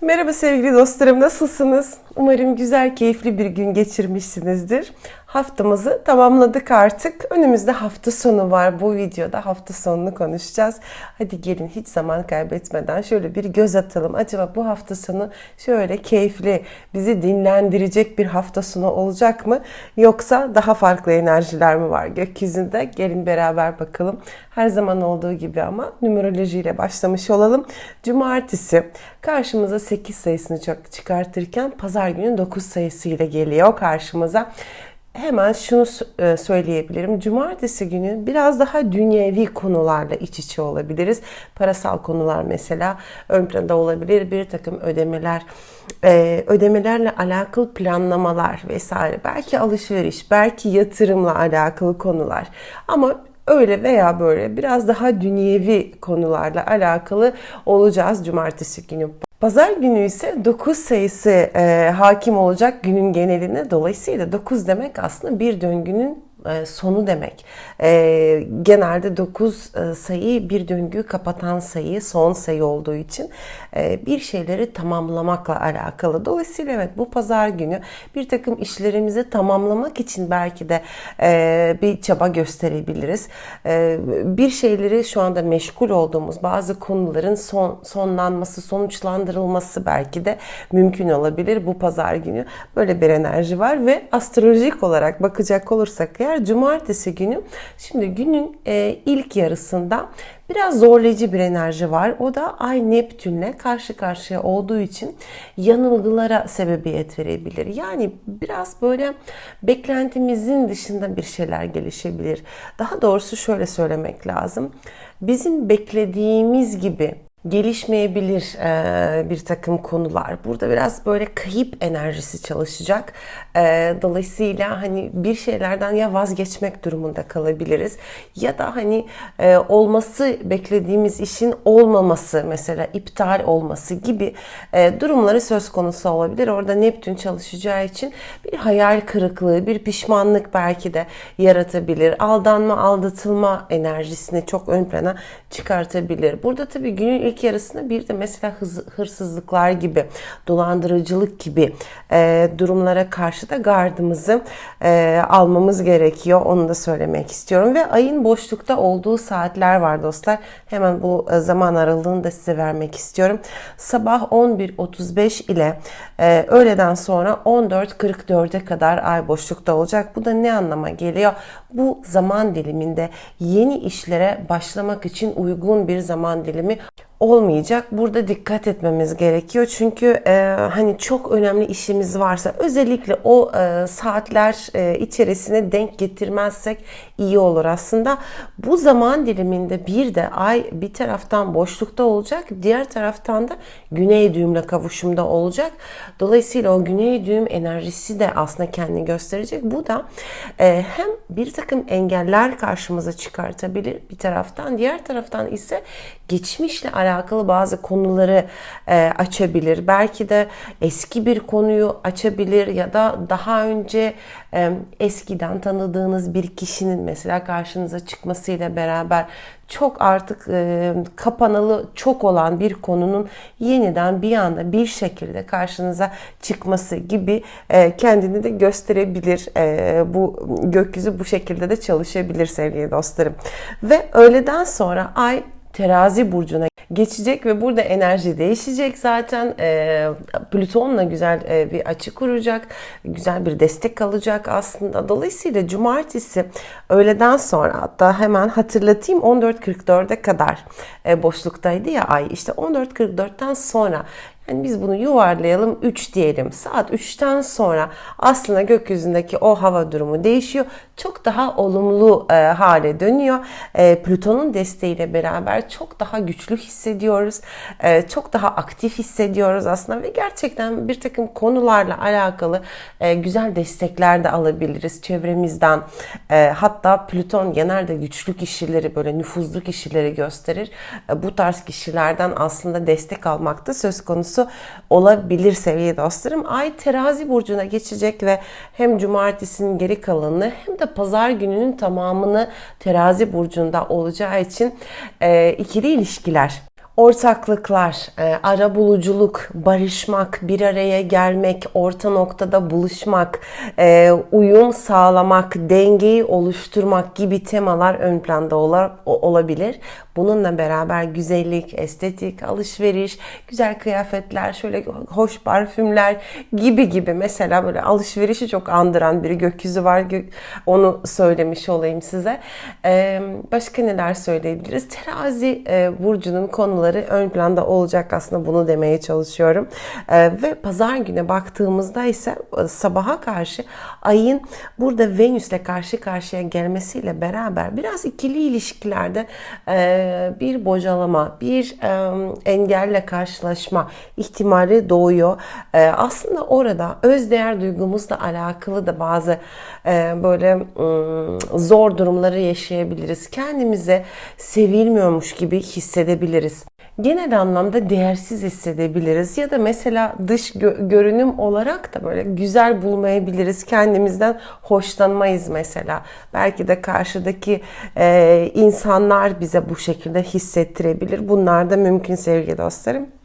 Merhaba sevgili dostlarım nasılsınız? Umarım güzel, keyifli bir gün geçirmişsinizdir. Haftamızı tamamladık artık. Önümüzde hafta sonu var. Bu videoda hafta sonunu konuşacağız. Hadi gelin hiç zaman kaybetmeden şöyle bir göz atalım. Acaba bu hafta sonu şöyle keyifli, bizi dinlendirecek bir hafta sonu olacak mı? Yoksa daha farklı enerjiler mi var gökyüzünde? Gelin beraber bakalım. Her zaman olduğu gibi ama numerolojiyle başlamış olalım. Cumartesi karşımıza 8 sayısını çok çıkartırken pazar günü 9 sayısıyla geliyor karşımıza. Hemen şunu e, söyleyebilirim. Cumartesi günü biraz daha dünyevi konularla iç içe olabiliriz. Parasal konular mesela ön planda olabilir. Bir takım ödemeler, e, ödemelerle alakalı planlamalar vesaire. Belki alışveriş, belki yatırımla alakalı konular. Ama öyle veya böyle biraz daha dünyevi konularla alakalı olacağız cumartesi günü. Pazar günü ise 9 sayısı e, hakim olacak günün geneline. Dolayısıyla 9 demek aslında bir döngünün e, sonu demek. E, genelde 9 e, sayı bir döngüyü kapatan sayı, son sayı olduğu için bir şeyleri tamamlamakla alakalı. Dolayısıyla evet bu pazar günü bir takım işlerimizi tamamlamak için belki de bir çaba gösterebiliriz. Bir şeyleri şu anda meşgul olduğumuz bazı konuların son sonlanması, sonuçlandırılması belki de mümkün olabilir bu pazar günü. Böyle bir enerji var ve astrolojik olarak bakacak olursak eğer cumartesi günü şimdi günün e, ilk yarısında biraz zorlayıcı bir enerji var. O da Ay Neptün'le karşı karşıya olduğu için yanılgılara sebebiyet verebilir. Yani biraz böyle beklentimizin dışında bir şeyler gelişebilir. Daha doğrusu şöyle söylemek lazım. Bizim beklediğimiz gibi gelişmeyebilir e, bir takım konular. Burada biraz böyle kayıp enerjisi çalışacak. E, dolayısıyla hani bir şeylerden ya vazgeçmek durumunda kalabiliriz ya da hani e, olması beklediğimiz işin olmaması mesela iptal olması gibi e, durumları söz konusu olabilir. Orada Neptün çalışacağı için bir hayal kırıklığı, bir pişmanlık belki de yaratabilir. Aldanma, aldatılma enerjisini çok ön plana çıkartabilir. Burada tabii günün ilk yarısında bir de mesela hız, hırsızlıklar gibi, dolandırıcılık gibi e, durumlara karşı da gardımızı e, almamız gerekiyor. Onu da söylemek istiyorum. Ve ayın boşlukta olduğu saatler var dostlar. Hemen bu e, zaman aralığını da size vermek istiyorum. Sabah 11.35 ile e, öğleden sonra 14.44'e kadar ay boşlukta olacak. Bu da ne anlama geliyor? Bu zaman diliminde yeni işlere başlamak için uygun bir zaman dilimi olmayacak. Burada dikkat etmemiz gerekiyor. Çünkü e, hani çok önemli işimiz varsa özellikle o e, saatler e, içerisine denk getirmezsek iyi olur aslında. Bu zaman diliminde bir de ay bir taraftan boşlukta olacak, diğer taraftan da güney düğümle kavuşumda olacak. Dolayısıyla o güney düğüm enerjisi de aslında kendini gösterecek. Bu da e, hem bir takım engeller karşımıza çıkartabilir bir taraftan, diğer taraftan ise geçmişle alakalı bazı konuları e, açabilir. Belki de eski bir konuyu açabilir ya da daha önce e, eskiden tanıdığınız bir kişinin mesela karşınıza çıkmasıyla beraber çok artık e, kapanalı çok olan bir konunun yeniden bir anda bir şekilde karşınıza çıkması gibi kendini de gösterebilir. Bu gökyüzü bu şekilde de çalışabilir sevgili dostlarım. Ve öğleden sonra ay terazi burcuna geçecek ve burada enerji değişecek zaten. E, Plüton'la güzel e, bir açı kuracak. Güzel bir destek alacak aslında. Dolayısıyla cumartesi öğleden sonra hatta hemen hatırlatayım 14.44'e kadar e, boşluktaydı ya ay. İşte 14.44'ten sonra yani biz bunu yuvarlayalım 3 diyelim. Saat 3'ten sonra aslında gökyüzündeki o hava durumu değişiyor. Çok daha olumlu e, hale dönüyor. E, Plüton'un desteğiyle beraber çok daha güçlü hissediyoruz. E, çok daha aktif hissediyoruz aslında ve gerçekten bir takım konularla alakalı e, güzel destekler de alabiliriz çevremizden. E, hatta Plüton genelde güçlü kişileri böyle nüfuzlu kişileri gösterir. E, bu tarz kişilerden aslında destek almakta söz konusu konusu olabilir sevgili dostlarım. Ay terazi burcuna geçecek ve hem cumartesinin geri kalanını hem de pazar gününün tamamını terazi burcunda olacağı için e, ikili ilişkiler ortaklıklar, e, ara buluculuk, barışmak, bir araya gelmek, orta noktada buluşmak, e, uyum sağlamak, dengeyi oluşturmak gibi temalar ön planda olabilir. Bununla beraber güzellik, estetik, alışveriş, güzel kıyafetler, şöyle hoş parfümler gibi gibi mesela böyle alışverişi çok andıran bir gökyüzü var. Onu söylemiş olayım size. E, başka neler söyleyebiliriz? Terazi burcunun konuları konuları ön planda olacak aslında bunu demeye çalışıyorum. Ee, ve pazar güne baktığımızda ise e, sabaha karşı ayın burada Venüs'le karşı karşıya gelmesiyle beraber biraz ikili ilişkilerde e, bir bocalama, bir e, engelle karşılaşma ihtimali doğuyor. Aslında orada özdeğer duygumuzla alakalı da bazı böyle e, zor durumları yaşayabiliriz. Kendimize sevilmiyormuş gibi hissedebiliriz genel anlamda değersiz hissedebiliriz ya da mesela dış gö- görünüm olarak da böyle güzel bulmayabiliriz. Kendimizden hoşlanmayız mesela. Belki de karşıdaki e, insanlar bize bu şekilde hissettirebilir. Bunlar da mümkün sevgili dostlarım.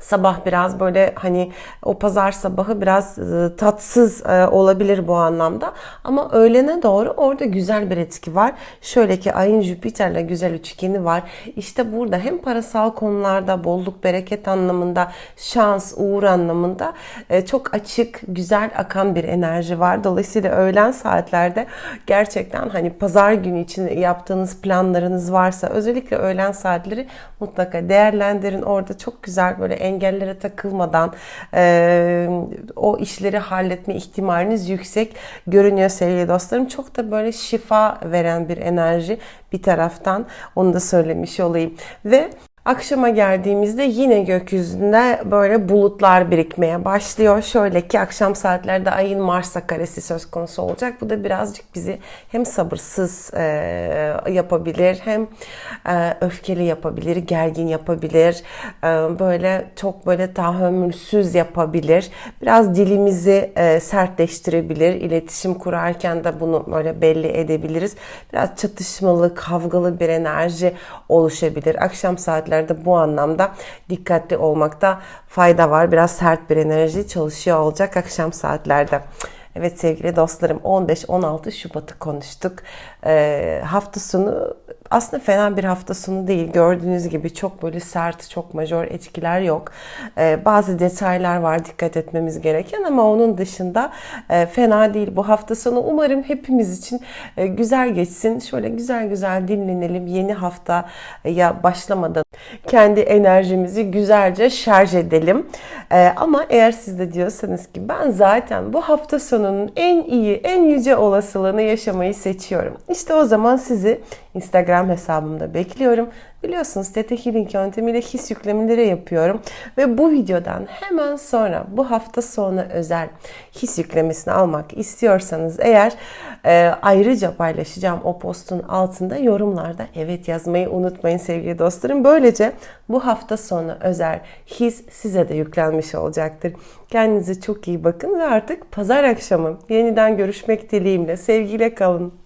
Sabah biraz böyle hani o pazar sabahı biraz e, tatsız e, olabilir bu anlamda. Ama öğlene doğru orada güzel bir etki var. Şöyle ki ayın Jüpiter'le güzel üçgeni var. İşte burada hem parasal konularda bolluk bereket anlamında şans uğur anlamında e, çok açık güzel akan bir enerji var. Dolayısıyla öğlen saatlerde gerçekten hani pazar günü için yaptığınız planlarınız varsa özellikle öğlen saatleri mutlaka değerlendirin. Orada çok güzel böyle engellere takılmadan e, o işleri halletme ihtimaliniz yüksek görünüyor sevgili dostlarım. Çok da böyle şifa veren bir enerji bir taraftan onu da söylemiş olayım. Ve Akşama geldiğimizde yine gökyüzünde böyle bulutlar birikmeye başlıyor. Şöyle ki akşam saatlerde ayın Mars'a karesi söz konusu olacak. Bu da birazcık bizi hem sabırsız e, yapabilir hem e, öfkeli yapabilir, gergin yapabilir. E, böyle çok böyle tahammülsüz yapabilir. Biraz dilimizi e, sertleştirebilir. İletişim kurarken de bunu böyle belli edebiliriz. Biraz çatışmalı, kavgalı bir enerji oluşabilir. Akşam saatler saatlerde bu anlamda dikkatli olmakta fayda var. Biraz sert bir enerji çalışıyor olacak akşam saatlerde. Evet sevgili dostlarım 15-16 Şubat'ı konuştuk. Ee, hafta sonu aslında fena bir hafta sonu değil. Gördüğünüz gibi çok böyle sert, çok majör etkiler yok. Ee, bazı detaylar var dikkat etmemiz gereken ama onun dışında e, fena değil. Bu hafta sonu umarım hepimiz için e, güzel geçsin. Şöyle güzel güzel dinlenelim. Yeni haftaya başlamadan kendi enerjimizi güzelce şarj edelim. E, ama eğer siz de diyorsanız ki ben zaten bu hafta sonunun en iyi, en yüce olasılığını yaşamayı seçiyorum. İşte o zaman sizi Instagram hesabımda bekliyorum. Biliyorsunuz Theta Healing yöntemiyle his yüklemeleri yapıyorum. Ve bu videodan hemen sonra bu hafta sonu özel his yüklemesini almak istiyorsanız eğer e, ayrıca paylaşacağım o postun altında yorumlarda evet yazmayı unutmayın sevgili dostlarım. Böylece bu hafta sonu özel his size de yüklenmiş olacaktır. Kendinize çok iyi bakın ve artık pazar akşamı yeniden görüşmek dileğimle sevgiyle kalın.